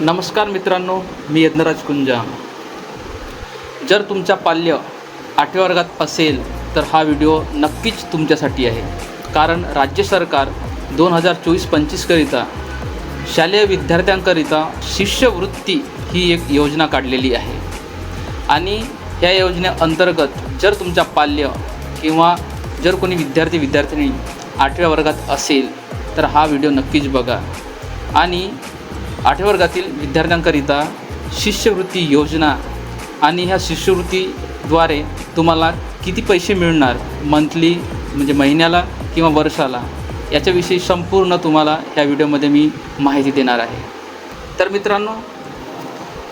नमस्कार मित्रांनो मी यज्ञराज कुंजा. जर तुमचा पाल्य आठव्या वर्गात असेल तर हा व्हिडिओ नक्कीच तुमच्यासाठी आहे. कारण राज्य सरकार दोन हजार चोवीस पंचवीसकरिता शालेय विद्यार्थ्यांकरिता शिष्यवृत्ती ही एक योजना काढलेली आहे. आणि या योजनेअंतर्गत जर तुमचा पाल्य किंवा जर कोणी विद्यार्थी विद्यार्थिनी आठव्या वर्गात असेल तर हा व्हिडिओ नक्कीच बघा. आणि आठव्या वर्गातील विद्यार्थ्यांकरिता शिष्यवृत्ती योजना आणि ह्या शिष्यवृत्तीद्वारे तुम्हाला किती पैसे मिळणार? मंथली म्हणजे महिन्याला किंवा वर्षाला? याच्याविषयी संपूर्ण तुम्हाला ह्या व्हिडिओमध्ये मी माहिती देणार आहे. तर मित्रांनो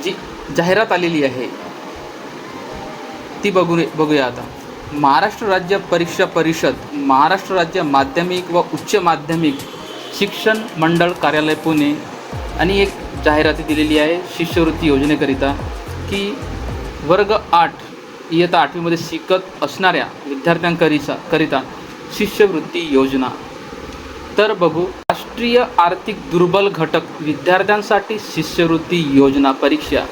जी जाहिरात आलेली आहे ती बघू बघूया आता. महाराष्ट्र राज्य परीक्षा परिषद महाराष्ट्र राज्य माध्यमिक व उच्च माध्यमिक शिक्षण मंडळ कार्यालय पुणे आणि एक जाहिराती दिलेली आहे शिष्यवृत्ती योजनेकरिता की वर्ग आठ इयत्ता आठवीमध्ये शिकत असणाऱ्या विद्यार्थ्यांकरिता करिता शिष्यवृत्ती योजना. तर बघू राष्ट्रीय आर्थिक दुर्बल घटक विद्यार्थ्यांसाठी शिष्यवृत्ती योजना परीक्षा.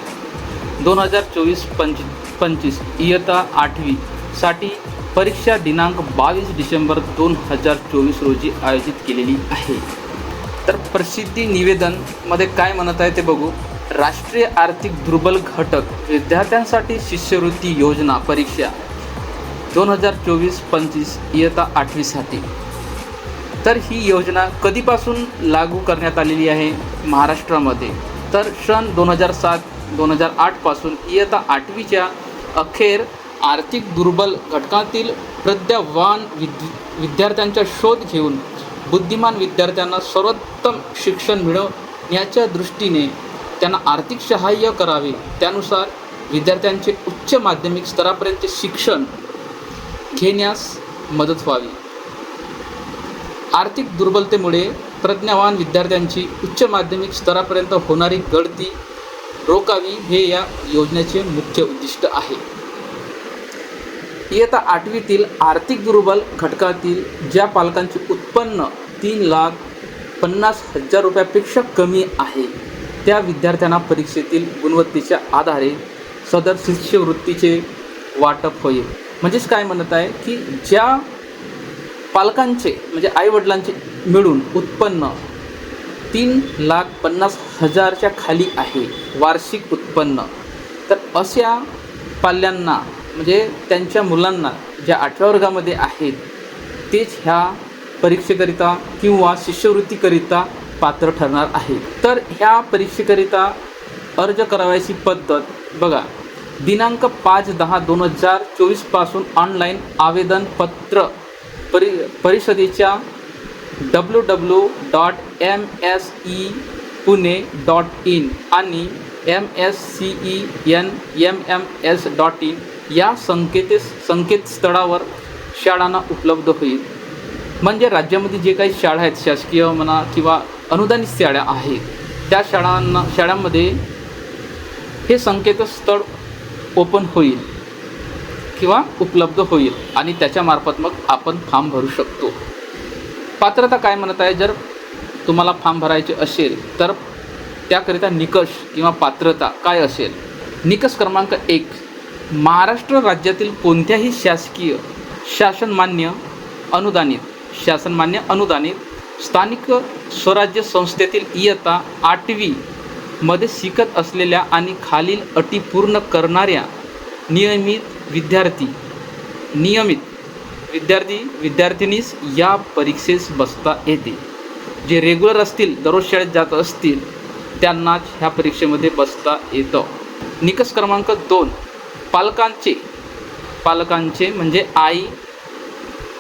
दोन हजार चोवीस पंच पंचवीस इयत्ता आठवीसाठी परीक्षा दिनांक बावीस डिसेंबर दोन हजार चोवीस रोजी आयोजित केलेली आहे. तर प्रसिद्धी निवेदनमध्ये काय म्हणत आहे ते बघू. राष्ट्रीय आर्थिक दुर्बल घटक विद्यार्थ्यांसाठी शिष्यवृत्ती योजना परीक्षा. दोन हजार चोवीस पंचवीस इयत्ता आठवीसाठी तर ही योजना कधीपासून लागू करण्यात आलेली आहे? महाराष्ट्रामध्ये. तर सन दोन हजार सात दोन हजार आठपासून इयत्ता आठवीच्या अखेर आर्थिक दुर्बल घटकातील प्रद्यावान विद्य विद्यार्थ्यांचा शोध घेऊन बुद्धिमान विद्यार्थ्यांना सर्वोत्तम शिक्षण मिळवण्याच्या दृष्टीने त्यांना आर्थिक सहाय्य करावे. त्यानुसार विद्यार्थ्यांचे उच्च माध्यमिक स्तरापर्यंतचे शिक्षण घेण्यास मदत व्हावी. आर्थिक दुर्बलतेमुळे प्रज्ञावान विद्यार्थ्यांची उच्च माध्यमिक स्तरापर्यंत होणारी गळती रोखावी हे या योजनेचे मुख्य उद्दिष्ट आहे. इयत्ता आठवीतील आर्थिक दुर्बल घटकातील ज्या पालकांचे उत्पन्न तीन लाख पन्नास हजार रुपयापेक्षा कमी आहे. त्या विद्यार्थ्यांना परीक्षेतील गुणवत्तेच्या आधारे सदर शिष्यवृत्तीचे वाटप होईल. म्हणजेच काय म्हणत आहे की ज्या पालकांचे म्हणजे आईवडिलांचे मिळून उत्पन्न तीन लाख पन्नास हजारच्या खाली आहे वार्षिक उत्पन्न तर अशा पाल्यांना म्हणजे त्यांच्या मुलांना ज्या आठव्या वर्गामध्ये आहेत तेच ह्या परीक्षेकरिता किंवा शिष्यवृत्तीकरिता पात्र ठरणार आहे. तर ह्या परीक्षेकरिता अर्ज करावयाची पद्धत बघा. दिनांक पाच दहा दोन हजार चोवीसपासून ऑनलाईन आवेदनपत्र परि परिषदेच्या W W dot M S E Pune dot in आणि M S C E N M M S dot in या संकेत संकेतस्थळावर शाळांना उपलब्ध होईल. म्हणजे राज्यामध्ये जे काही शाळा आहेत शासकीय म्हणा किंवा अनुदानित शाळा आहेत त्या शाळांना शाळांमध्ये हे संकेतस्थळ ओपन होईल किंवा उपलब्ध होईल आणि त्याच्यामार्फत मग आपण फॉर्म भरू शकतो. पात्रता काय म्हणत आहे? जर तुम्हाला फॉर्म भरायचे असेल तर त्याकरिता निकष किंवा पात्रता काय असेल? निकष क्रमांक एक महाराष्ट्र राज्यातील कोणत्याही शासकीय शासनमान्य अनुदानित शासनमान्य अनुदानित स्थानिक स्वराज्य संस्थेतील इयत्ता आठवीमध्ये शिकत असलेल्या आणि खालील अटी पूर्ण करणाऱ्या नियमित विद्यार्थी नियमित विद्यार्थी विद्यार्थिनीस या परीक्षेस बसता येते. जे रेग्युलर असतील दररोज शाळेत जात असतील त्यांनाच ह्या परीक्षेमध्ये बसता येतं. निकष क्रमांक दोन पालकांचे. पालकांचे म्हणजे आई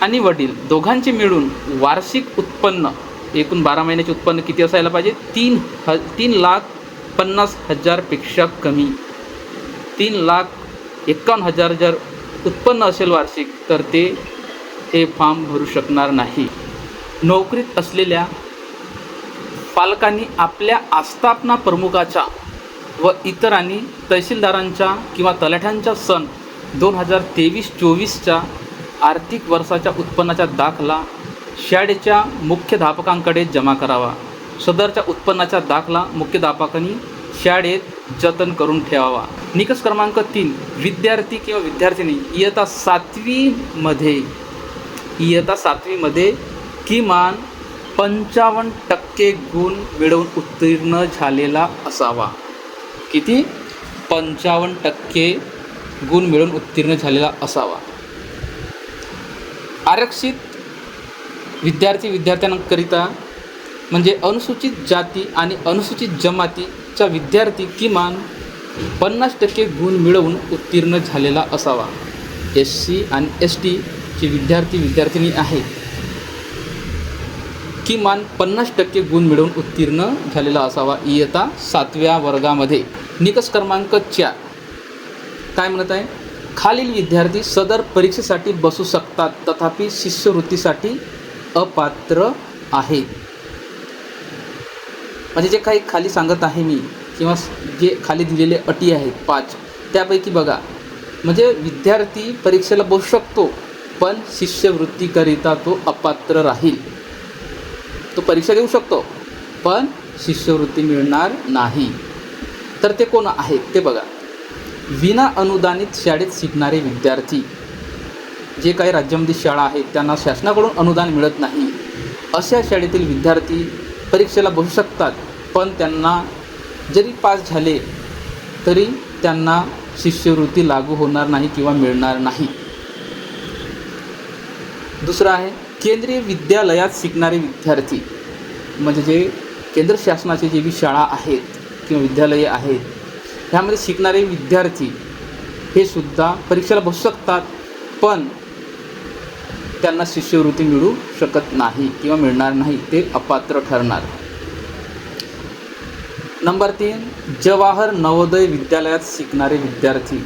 आणि वडील दोघांचे मिळून वार्षिक उत्पन्न एकूण बारा महिन्याचे उत्पन्न किती असायला पाहिजे? तीन ह तीन लाख पन्नास हजारपेक्षा कमी. तीन लाख एकावन्न हजार जर उत्पन्न असेल वार्षिक तर ते हे फॉर्म भरू शकणार नाही. नोकरीत असलेल्या पालकांनी आपल्या आस्थापना प्रमुखाच्या व इतरांनी तहसीलदारांच्या किंवा तलाठ्यांच्या सन दोन हजार तेवीस चोवीसच्या आर्थिक वर्षाच्या उत्पन्नाचा दाखला शाळेच्या मुख्याध्यापकांकडे जमा करावा. सदरच्या उत्पन्नाचा दाखला मुख्याध्यापकांनी शाळेत जतन करून ठेवावा. निकष क्रमांक तीन विद्यार्थी किंवा विद्यार्थिनी इयत्ता सातवीमध्ये इयत्ता सातवीमध्ये किमान पंचावन्न टक्के गुण मिळवून उत्तीर्ण झालेला असावा. किती? पंचावन्न टक्के गुण मिळवून उत्तीर्ण झालेला असावा. आरक्षित विद्यार्थी विद्यार्थ्यांकरिता म्हणजे अनुसूचित जाती आणि अनुसूचित जमातीचा विद्यार्थी किमान पन्नास टक्के गुण मिळवून उत्तीर्ण झालेला असावा. एस सी आणि एस टीचे विद्यार्थी विद्यार्थिनी आहेत. किमान पन्नास टक्के गुण मिळवून उत्तीर्ण झालेला असावा. इयता सातव्या वर्गामध्ये. निकष क्रमांक चार. काय म्हणत आहे? खालील विद्यार्थी सदर परीक्षेसाठी बसू शकतात. तथापि शिष्यवृत्तीसाठी अपात्र आहे म्हणजे जे काही खाली सांगत आहे मी किंवा जे खाली दिलेले अटी आहेत पाच त्यापैकी बघा. म्हणजे विद्यार्थी परीक्षेला बसू शकतो पण शिष्यवृत्तीकरिता तो अपात्र राहील. तो परीक्षा देऊ शकतो पण शिष्यवृत्ती मिळणार नाही. तर ते कोण आहेत ते बघा. विना अनुदानित शाळेत शिकणारे विद्यार्थी. जे काही राज्यामध्ये शाळा आहेत त्यांना शासनाकडून अनुदान मिळत नाही. अशा शाळेतील विद्यार्थी परीक्षेला बसू शकतात पण त्यांना जरी पास झाले तरी त्यांना शिष्यवृत्ती लागू होणार नाही किंवा मिळणार नाही. दुसरं आहे केंद्रीय विद्यालयात शिकणारे विद्यार्थी. म्हणजे जे केंद्र शासनाचे जे बी शाळा आहेत किंवा विद्यालये आहेत ह्यामध्ये शिकणारे विद्यार्थी हे सुद्धा परीक्षेला बसू शकतात पण त्यांना शिष्यवृत्ती मिळू शकत नाही किंवा मिळणार नाही ते अपात्र ठरणार. नंबर तीन जवाहर नवोदय विद्यालयात शिकणारे विद्यार्थी.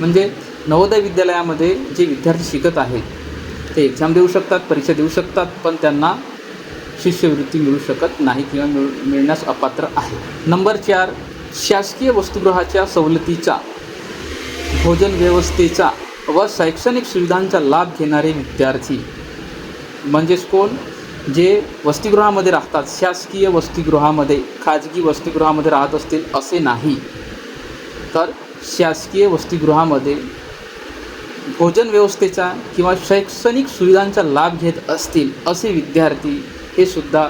म्हणजे नवोदय विद्यालयामध्ये जे विद्यार्थी शिकत आहेत ते एक्झाम देऊ शकतात परीक्षा देऊ शकतात पण त्यांना शिष्यवृत्ती मिळू शकत नाही किंवा मिळ मिळण्यास अपात्र आहे. नंबर चार शासकीय वसतिगृहाच्या सवलतीचा भोजन व्यवस्थेचा व शैक्षणिक सुविधांचा लाभ घेणारे विद्यार्थी. म्हणजेच कोण? जे वसतिगृहामध्ये राहतात. शासकीय वसतिगृहामध्ये खाजगी वसतिगृहामध्ये राहत असतील असे नाही. तर शासकीय वसतिगृहामध्ये भोजन व्यवस्थेचा किंवा शैक्षणिक सुविधांचा लाभ घेत असतील असे विद्यार्थी हे सुद्धा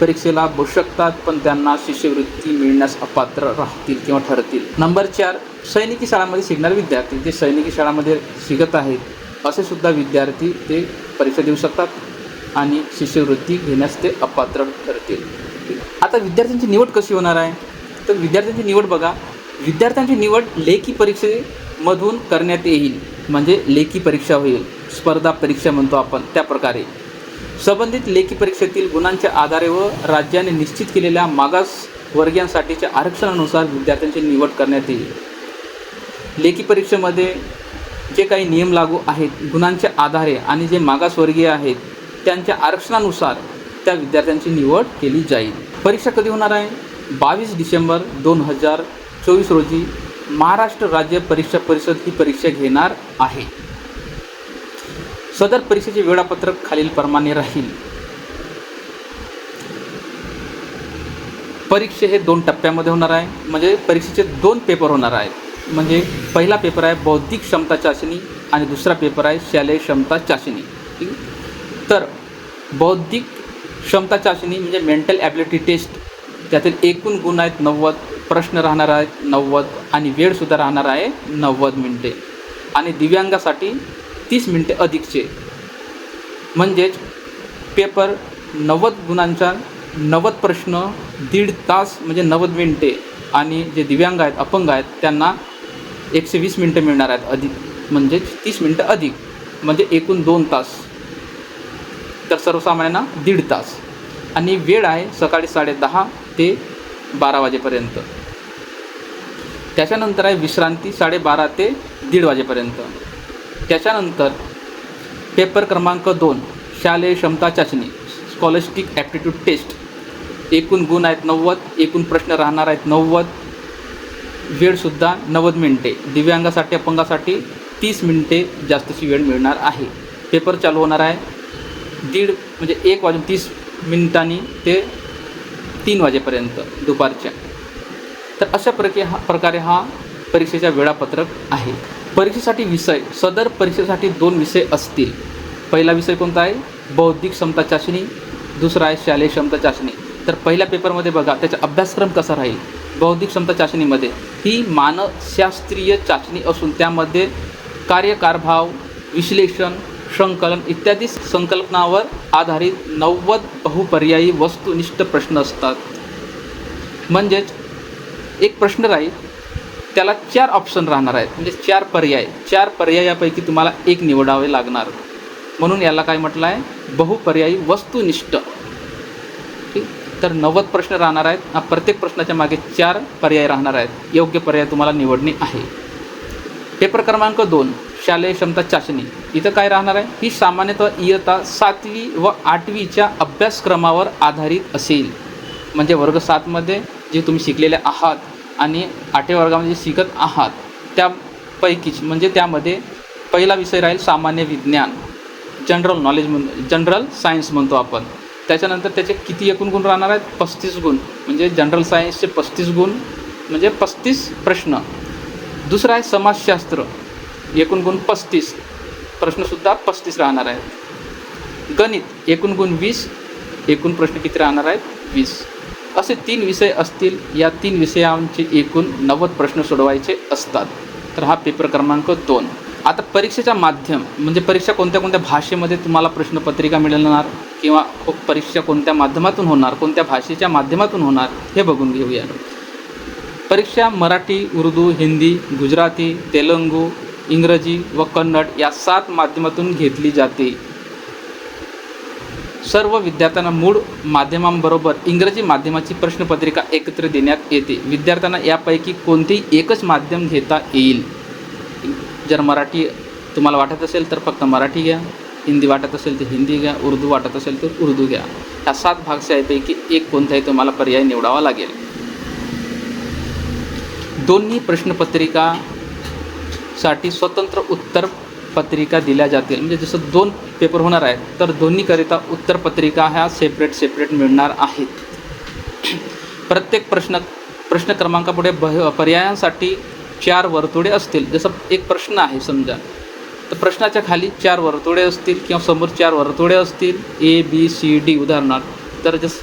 परीक्षेला बसू शकतात पण त्यांना शिष्यवृत्ती मिळण्यास अपात्र राहतील किंवा ठरतील. नंबर चार सैनिकी शाळांमध्ये शिकणारे विद्यार्थी जे सैनिकी शाळामध्ये शिकत आहेत असे सुद्धा विद्यार्थी ते परीक्षा देऊ शकतात आणि शिष्यवृत्ती घेण्यास ते अपात्र ठरतील. आता विद्यार्थ्यांची निवड कशी होणार आहे? तर विद्यार्थ्यांची निवड बघा. विद्यार्थ्यांची निवड लेखी परीक्षेमधून करण्यात येईल. म्हणजे लेखी परीक्षा होईल. स्पर्धा परीक्षा म्हणतो आपण त्या प्रकारे संबंधित लेखी परीक्षेतील गुणांच्या आधारे व राज्याने निश्चित केलेल्या मागास वर्गीयांसाठीच्या आरक्षणानुसार विद्यार्थ्यांची निवड करण्यात येईल. लेखी परीक्षेमध्ये जे काही नियम लागू आहेत गुणांच्या आधारे आणि जे मागासवर्गीय आहेत त्यांच्या आरक्षणानुसार त्या विद्यार्थ्यांची निवड केली जाईल. परीक्षा कधी होणार आहे? बावीस डिसेंबर दोन हजार चोवीस रोजी महाराष्ट्र राज्य परीक्षा परिषद ही परीक्षा घेणार आहे. सदर परीक्षेचे वेळापत्रक खालीलप्रमाणे राहील. परीक्षे हे दोन टप्प्यामध्ये होणार आहे. म्हणजे परीक्षेचे दोन पेपर होणार आहेत. म्हणजे पहिला पेपर आहे बौद्धिक क्षमता चाचणी आणि दुसरा पेपर आहे शालेय क्षमता चाचणी. ठीक तर बौद्धिक क्षमता चाचणी म्हणजे मेंटल ॲबिलिटी टेस्ट त्यातील एकूण गुण आहेत नव्वद प्रश्न राहणार आहेत नव्वद आणि वेळसुद्धा राहणार आहे नव्वद मिनटे. आणि दिव्यांगासाठी तीस मिनटे अधिकचे. म्हणजेच पेपर नव्वद गुणांचा नव्वद प्रश्न दीड तास म्हणजे नव्वद मिनटे आणि जे दिव्यांग आहेत अपंग आहेत त्यांना एकशे वीस मिनटं मिळणार आहेत अधिक. म्हणजेच तीस मिनटं अधिक. म्हणजे एकूण दोन तास. तर सर्वसामान्यांना दीड तास. आणि वेळ आहे सकाळी साडेदहा ते बारा वाजेपर्यंत. त्याच्यानंतर आहे विश्रांती साडेबारा ते दीड वाजेपर्यंत. त्याच्यानंतर पेपर क्रमांक दोन शालेय क्षमता चाचणी स्कॉलस्टिक ॲप्टिट्यूड टेस्ट एकूण गुण आहेत नव्वद एकूण प्रश्न राहणार आहेत नव्वद. वेळसुद्धा नव्वद मिनटे. दिव्यांगासाठी अपंगासाठी तीस मिनटे जास्तची वेळ मिळणार आहे. पेपर चालू होणार आहे दीड म्हणजे एक वाजून तीस मिनिटांनी ते तीन वाजेपर्यंत दुपारच्या. तर अशा प्रकारे हा प्रकारे हा परीक्षेचा वेळापत्रक आहे. परीक्षेसाठी विषय सदर परीक्षेसाठी दोन विषय असतील. पहिला विषय कोणता आहे? बौद्धिक क्षमता चाचणी. दुसरा आहे शालेय क्षमता चाचणी. तर पहिल्या पेपरमध्ये बघा त्याचा अभ्यासक्रम कसा राहील? बौद्धिक क्षमता चाचणीमध्ये. ही मानसशास्त्रीय चाचणी असून त्यामध्ये कार्यकारभाव विश्लेषण संकलन इत्यादी संकल्पनावर आधारित नव्वद बहुपर्यायी वस्तुनिष्ठ प्रश्न असतात. म्हणजेच एक प्रश्न राहील त्याला चार ऑप्शन राहणार आहेत. म्हणजे चार पर्याय. चार पर्यायापैकी तुम्हाला एक निवडावे लागणार. म्हणून याला काय म्हटलं आहे बहुपर्यायी वस्तुनिष्ठ. ठीक? तर नव्वद प्रश्न राहणार आहेत. प्रत्येक प्रश्नाच्या मागे चार पर्याय राहणार आहेत. योग्य पर्याय तुम्हाला निवडणे आहे. पेपर क्रमांक दोन शालेय क्षमता चाचणी. इथं काय राहणार आहे? ही सामान्यतः इयत्ता सातवी व आठवीच्या अभ्यासक्रमावर आधारित असेल. म्हणजे वर्ग सातमध्ये जे तुम्ही शिकलेले आहात आणि आठव्या वर्गामध्ये जे शिकत आहात. त्यापैकीच म्हणजे त्यामध्ये पहिला विषय राहील सामान्य विज्ञान. जनरल नॉलेज म्हण जनरल सायन्स म्हणतो आपण. त्याच्यानंतर त्याचे किती एकूण गुण राहणार आहेत? पस्तीस गुण. म्हणजे जनरल सायन्सचे पस्तीस गुण म्हणजे पस्तीस प्रश्न. दुसरा आहे समाजशास्त्र. एकूण गुण पस्तीस. प्रश्नसुद्धा पस्तीस राहणार आहेत. गणित एकूण गुण वीस. एकूण प्रश्न किती राहणार आहेत? वीस. असे तीन विषय असतील या तीन विषयांचे एकूण नव्वद प्रश्न सोडवायचे असतात. तर हा पेपर क्रमांक दोन. आता परीक्षेचा माध्यम म्हणजे परीक्षा कोणत्या कोणत्या भाषेमध्ये तुम्हाला प्रश्नपत्रिका मिळणार किंवा परीक्षा कोणत्या माध्यमातून होणार कोणत्या भाषेच्या माध्यमातून होणार हे बघून घेऊया. परीक्षा मराठी उर्दू हिंदी गुजराती तेलंगू इंग्रजी व कन्नड या सात माध्यमातून घेतली जाते. सर्व विद्यार्थ्यांना मूळ माध्यमांबरोबर इंग्रजी माध्यमाची प्रश्नपत्रिका एकत्र देण्यात येते. विद्यार्थ्यांना यापैकी कोणतेही एकच माध्यम घेता येईल? जर मराठी तुम्हाला वाटत असेल तर फक्त मराठी घ्या. हिंदी वाटत असेल तर हिंदी घ्या. उर्दू वाटत असेल तर उर्दू घ्या. ह्या सात भाषांपैकी एक कोणताही तुम्हाला पर्याय निवडावा लागेल. दोन्ही प्रश्नपत्रिकासाठी स्वतंत्र उत्तर पत्रिका दिल्या जातील. म्हणजे जसं दोन पेपर होणार आहेत तर दोन्हीकरिता उत्तरपत्रिका ह्या सेपरेट सेपरेट मिळणार आहेत. प्रत्येक प्रश्न प्रश्न क्रमांकापुढे भ पर्यायांसाठी चार वर्तुळे असतील. जसं एक प्रश्न आहे समजा तर प्रश्नाच्या खाली चार वर्तुळे असतील किंवा समोर चार वर्तुळे असतील ए बी सी डी उदाहरणार्थ. तर जस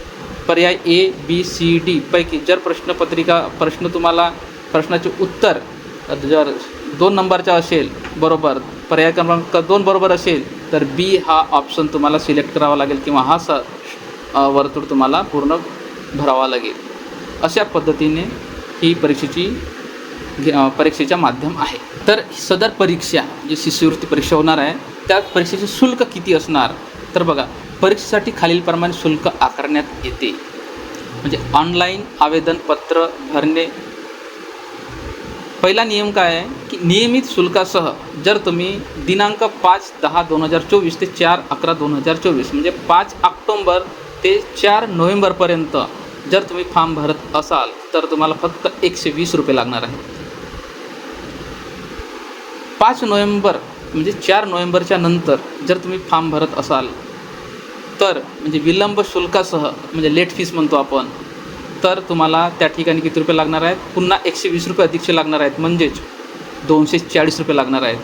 पर्याय ए बी सी डी पैकी जर प्रश्नपत्रिका प्रश्न तुम्हाला प्रश्नाचे उत्तर जर दोन नंबरचा असेल बरोबर पर्याय क्रमांक दोन बरोबर असेल तर बी हा ऑप्शन तुम्हाला सिलेक्ट करावा लागेल किंवा हा स वर्तुळ तुम्हाला पूर्ण भरावा लागेल. अशा पद्धतीने ही परीक्षेची घे- परीक्षेच्या माध्यम आहे. तर सदर परीक्षा जी शिष्यवृत्ती परीक्षा होणार आहे त्या परीक्षेचे शुल्क किती असणार? तर बघा परीक्षेसाठी खालीलप्रमाणे शुल्क आकारण्यात येते. म्हणजे ऑनलाईन आवेदनपत्र भरणे पहिला नियम काय आहे? की नियमित शुल्कासह जर तुम्ही दिनांक पाच दहा दोन हजार चोवीस ते चार अकरा दोन हजार चोवीस म्हणजे पाच ऑक्टोंबर ते चार नोव्हेंबरपर्यंत जर तुम्ही फॉर्म भरत असाल तर तुम्हाला फक्त एकशे वीस रुपये लागणार आहे. पाच नोव्हेंबर म्हणजे चार नोव्हेंबरच्या नंतर जर तुम्ही फॉर्म भरत असाल तर म्हणजे विलंब शुल्कासह म्हणजे लेट फीस म्हणतो आपण तर तुम्हाला त्या ठिकाणी किती रुपये लागणार आहेत? पुन्हा एकशे वीस रुपये अधिकचे लागणार आहेत. म्हणजेच दोनशे चाळीस रुपये लागणार आहेत.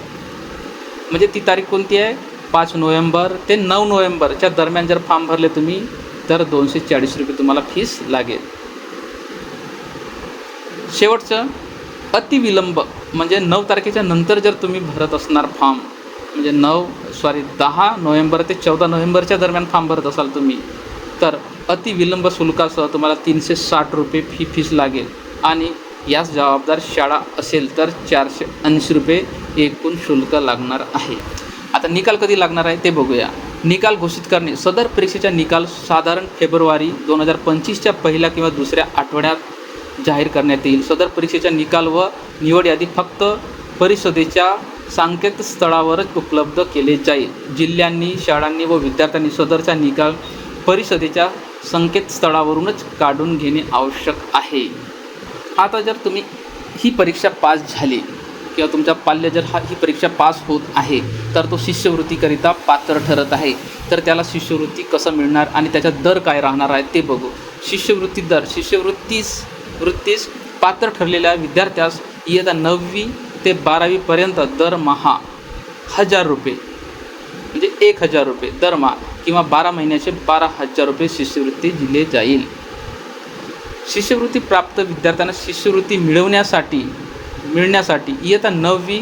म्हणजे ती तारीख कोणती आहे? पाच नोव्हेंबर ते नऊ नोव्हेंबरच्या दरम्यान जर फॉर्म भरले तुम्ही तर दोनशे चाळीस रुपये तुम्हाला फीस लागेल. शेवटचं अतिविलंब. म्हणजे नऊ तारखेच्या नंतर जर तुम्ही भरत असणार फॉर्म म्हणजे नऊ सॉरी दहा नोव्हेंबर ते चौदा नोव्हेंबरच्या दरम्यान फॉर्म भरत असाल तुम्ही तर अतिविलंब शुल्कासह तुम्हाला तीनशे साठ रुपये फी फीस लागेल. आणि यास जबाबदार शाळा असेल तर चारशे ऐंशी रुपये एकूण शुल्क लागणार आहे. आता निकाल कधी लागणार आहे ते बघूया. निकाल घोषित करणे. सदर परीक्षेचा निकाल साधारण फेब्रुवारी दोन हजार पंचवीसच्या पहिल्या किंवा दुसऱ्या आठवड्यात जाहीर करण्यात येईल. सदर परीक्षेचा निकाल व निवड यादी फक्त परिषदेच्या संकेतस्थळावरच उपलब्ध केले जाईल. जिल्ह्यांनी शाळांनी व विद्यार्थ्यांनी सदरचा निकाल परिषदेच्या संकेतस्थळावरूनच काढून घेणे आवश्यक आहे. आता जर तुम्ही ही परीक्षा पास झाली किंवा तुमचा पाल्य जर हा ही परीक्षा पास होत आहे तर तो शिष्यवृत्तीकरिता पात्र ठरत आहे. तर त्याला शिष्यवृत्ती कसं मिळणार आणि त्याचा दर काय राहणार आहे ते बघू. शिष्यवृत्ती दर शिष्यवृत्तीस वृत्तीस पात्र ठरलेल्या विद्यार्थ्यास इयत्ता नववी ते बारावीपर्यंत दरमहा हजार रुपये. म्हणजे एक हजार रुपये दरमहा किंवा बारा महिन्याचे बारा हजार रुपये शिष्यवृत्ती दिले जाईल. शिष्यवृत्ती प्राप्त विद्यार्थ्यांना शिष्यवृत्ती मिळवण्यासाठी मिळण्यासाठी इयत्ता नववी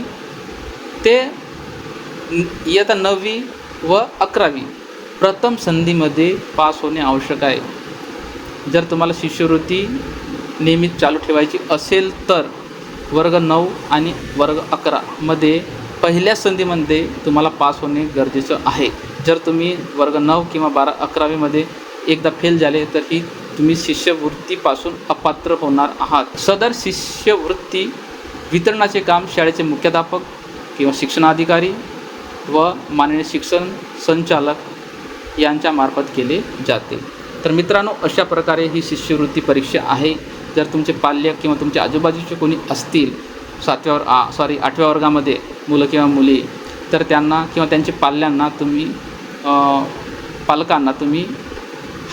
ते इयत्ता नववी व अकरावी प्रथम संधीमध्ये पास होणे आवश्यक आहे. जर तुम्हाला शिष्यवृत्ती नेहमीच चालू ठेवायची असेल तर वर्ग नऊ आणि वर्ग अकरामध्ये पहिल्या संधीमध्ये तुम्हाला पास होणे गरजेचं आहे. जर तुम्ही वर्ग नऊ किंवा बारा अकरावीमध्ये एकदा फेल झाले तर ही तुम्ही शिष्यवृत्तीपासून अपात्र होणार आहात. सदर शिष्यवृत्ती वितरणाचे काम शाळेचे मुख्याध्यापक किंवा शिक्षणाधिकारी व माननीय शिक्षण संचालक यांच्यामार्फत केले जाते. तर मित्रांनो अशा प्रकारे ही शिष्यवृत्ती परीक्षा आहे. जर तुमचे पाल्य किंवा तुमच्या आजूबाजूचे कोणी असतील सातव्या आ सॉरी आठव्या वर्गामध्ये मुलं किंवा मुली तर त्यांना किंवा त्यांच्या पाल्यांना तुम्ही पालकांना तुम्ही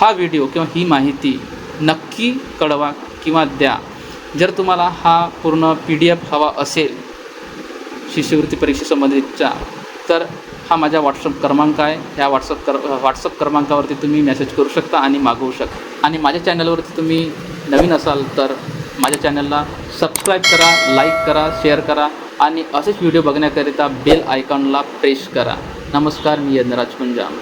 हा व्हिडिओ किंवा ही माहिती नक्की कळवा किंवा द्या. जर तुम्हाला हा पूर्ण पी डी एफ हवा असेल शिष्यवृत्ती परीक्षेसंबंधितच्या तर हा माझा व्हॉट्सअप क्रमांक आहे. ह्या व्हॉट्सअप कर व्हॉट्सअप क्रमांकावरती तुम्ही मेसेज करू शकता आणि मागवू शकता आणि माझ्या चॅनलवरती तुम्ही नवीन असाल तर माझ्या चॅनलला सबस्क्राईब करा लाईक करा शेअर करा आणि असेच व्हिडिओ बघण्याकरिता बेल आयकॉनला प्रेस करा. नमस्कार मी यज्ञराज कुंजाम.